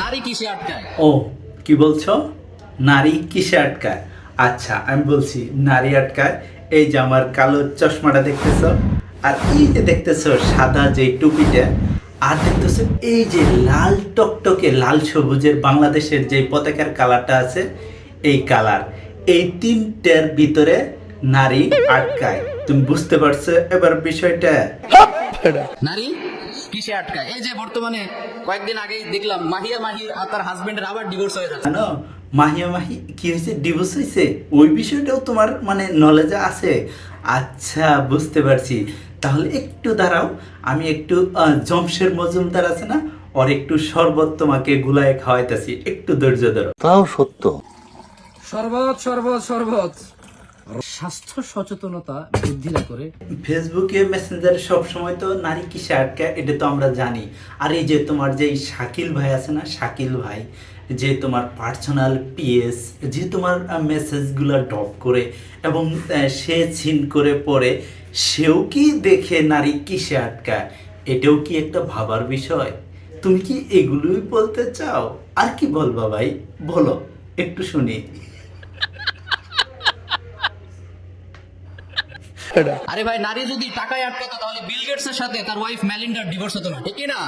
নারী কিসে আটকায়? ও কি বলছো? নারী কিসে আটকায়? আচ্ছা আমি বলছি নারী আটকায়। এই যে আমার কালো চশমাটা দেখতেছো? আর এই যে দেখতেছো সাদা যে টুপিটা আর দেখতেছো এই যে লাল টকটকে লাল সবুজের বাংলাদেশের যে পতাকার কালারটা আছে এই কালার। এই তিনটার ভিতরে নারী আটকায়। তুমি বুঝতে পারছ এবার বিষয়টা? নারী? কিসে আটকায়? এই যে বর্তমানে কয়েকদিন আগেই দেখলাম মাহিয়া মাহির আর তার হাজবেন্ডের আবার ডিভোর্স হয়ে যাচ্ছে মাহিয়া মাহি কি হয়েছে? ডিভোর্স হয়েছে? ওই বিষয়টাও তোমার মানে নলেজে আছে? আচ্ছা বুঝতে পারছি। তাহলে একটু দাঁড়াও আমি একটু জমশের মজুমদার আছে না? ওর একটু শরবত তোমাকে গুলায় খাওয়াইতেছি। একটু ধৈর্য ধরো। তাও সত্য। শরবত শরবত শরবত। স্বাস্থ্য সচেতনতা বৃদ্ধি না করে ফেসবুকে মেসেঞ্জারে সবসময় তো নারী কিসে আটকায় এটা তো আমরা জানি। আর এই যে তোমার যে শাকিল ভাই আছে না, শাকিল ভাই, যে তোমার পার্সোনাল পিএস যে তোমার মেসেজগুলো ড্রপ করে এবং সে ছিন করে পড়ে, সেও কি দেখে নারী কিসে আটকায়? এটাও কি একটা ভাবার বিষয়? তুমি কি এগুলোই বলতে চাও? আর কি বলবা ভাই? বলো, একটু শুনি। আরে ভাই, নারী যদি টাকায় আটকাতো, তাহলে বিল গেটস এর সাথে তার ওয়াইফ ম্যালিন্ডার ডিভোর্স হতো না, ঠিক না?